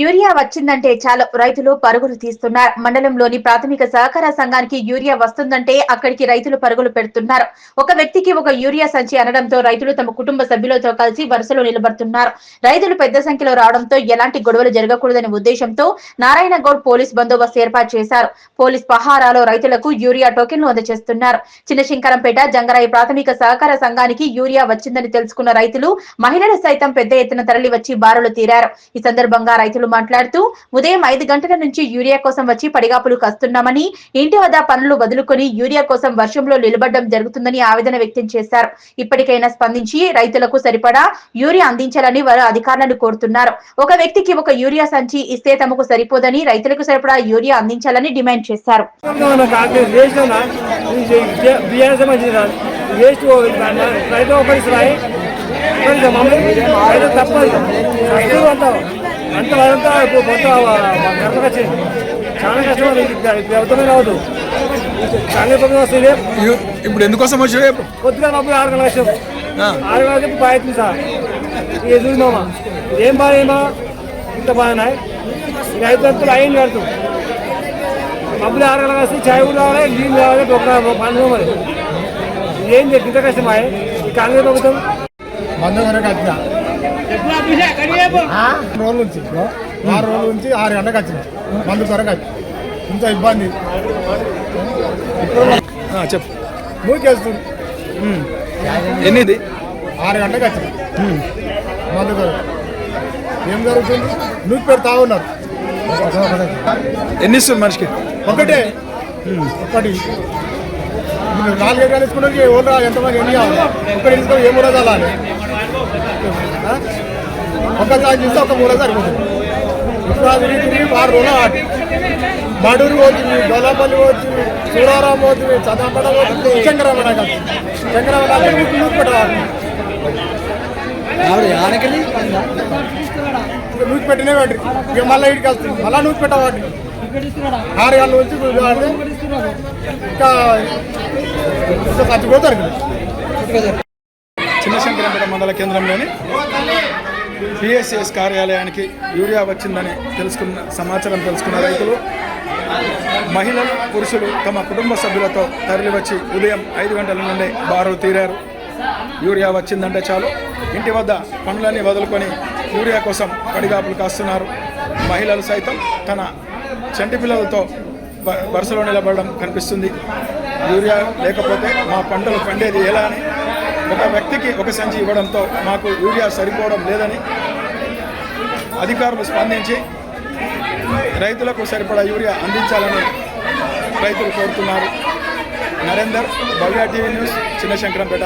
Urea వచ్చిందంటే చాలు. రైతులు పరుగులు తీస్తున్నారు. మండలంలోని ప్రాథమిక సహకార సంఘానికి యూరియా వస్తుందంటే అక్కడికి రైతులు పరుగులు పెడుతున్నారు. ఒక వ్యక్తికి ఒక యూరియా సంచి అనడంతో రైతులు తమ కుటుంబ సభ్యులతో కలిసి వరుసలో నిలబడుతున్నారు. రైతులు పెద్ద సంఖ్యలో రావడంతో ఎలాంటి గొడవలు జరగకూడదనే ఉద్దేశంతో నారాయణ గౌడ్ పోలీస్ బందోబస్తు ఏర్పాటు చేశారు. పోలీస్ పహారాలో రైతులకు యూరియా టోకెన్లు అందజేస్తున్నారు. చిన్నశంకరంపేట జంగరాయి ప్రాథమిక సహకార సంఘానికి యూరియా వచ్చిందని తెలుసుకున్న రైతులు మహిళలు సైతం పెద్ద ఎత్తున తరలి వచ్చి బారులు తీరారు. ఈ సందర్భంగా రైతులు మాట్లాడుతూ ఉదయం ఐదు గంటల నుంచి యూరియా కోసం వచ్చి పడిగాపులు కస్తున్నామని ఇంటి వద్ద పనులు వదులుకొని యూరియా కోసం వర్షంలో నిలబడడం జరుగుతుందని ఆవేదన వ్యక్తం చేశారు. ఇప్పటికైనా స్పందించి రైతులకు సరిపడా యూరియా అందించాలని వారు అధికారులను కోరుతున్నారు. ఒక వ్యక్తికి ఒక యూరియా సంచి ఇస్తే తమకు సరిపోదని రైతులకు సరిపడా యూరియా అందించాలని డిమాండ్ చేశారు. రైతు అంతా అంతా ఇప్పుడు మొత్తం వచ్చింది చాలా కష్టం ప్రభుత్వమే రావద్దు కాంగ్రెస్ ప్రభుత్వం వస్తుంది ఇప్పుడు ఎందుకోసం వచ్చాడు కొద్దిగా డబ్బులు ఆరు గంటల కష్టం ఆ. ఆరు గంటల చెప్పి బాగా సార్. ఎదురు మామ ఏం బాగా ఏమా? ఇంత బాగున్నాయి ఈ రైతు అంతా అయింది కడుతూ. డబ్బులు ఆరు గంటల వస్తే చాయ్ కూడా రావాలి నీళ్ళు రావాలి ఒక పండుగ మరి ఏం చెప్పి ఇంత కష్టమాయే ఈ కాంగ్రెస్ ప్రభుత్వం? వచ్చిన రోజుల నుంచి ఆరు రోజుల నుంచి ఆరు గంటలకు వచ్చిన. మందు త్వరగా ఇంత ఇబ్బంది. చెప్పు. మూకేస్తుంది ఎన్నిది? ఆరు గంటలకు వచ్చిన. మందు త్వరగా. ఏం జరుగుతుంది? నూకి పెడతా ఉన్నారు ఎన్ని ఇస్తుంది మనిషికి? ఒకటే. ఒకటి. నాలుగు ఎకరాలు తీసుకున్నాకి ఓన్రా ఎంతమంది ఎన్ని కావాలి? ఒకటి తీసుకొని ఏ మూడో చాలని ఒకసారి చూస్తే ఒక మూడో సరిపోతుంది. ఇప్పుడు ఆటి మడూరు పోతుంది గొల్లపల్లి పోతుంది సూరారాం పోతుంది చదవపడ పోతుంది నూకి పెట్టవాలి నూకి పెట్టినే వాటి ఇక మళ్ళీ ఇటుకి వస్తుంది మళ్ళీ నూకి పెట్టవాటి ఆరు గంటల నుంచి. ఇంకా చచ్చిపోతారు ఇక్కడ. చిన్నశంకరంపేట మండల కేంద్రంలోని పిఎస్ఎస్ కార్యాలయానికి యూరియా వచ్చిందని తెలుసుకున్న సమాచారం తెలుసుకున్న రైతులు మహిళలు పురుషులు తమ కుటుంబ సభ్యులతో తరలివచ్చి ఉదయం ఐదు గంటల నుండి బారులు తీరారు. యూరియా వచ్చిందంటే చాలు. ఇంటి వద్ద పనులన్నీ వదులుకొని యూరియా కోసం పడిగాపులు కాస్తున్నారు. మహిళలు సైతం తన చంటి పిల్లలతో వ- వరుసలో నిలబడడం కనిపిస్తుంది. యూరియా లేకపోతే మా పంటలు పండేది ఎలా అని ఒక వ్యక్తికి ఒక సంచి ఇవ్వడంతో మాకు యూరియా సరిపోవడం లేదని అధికారులు స్పందించి రైతులకు సరిపడా యూరియా అందించాలని రైతులు కోరుతున్నారు. Narender Bhavya TV news Chinnashankarampet.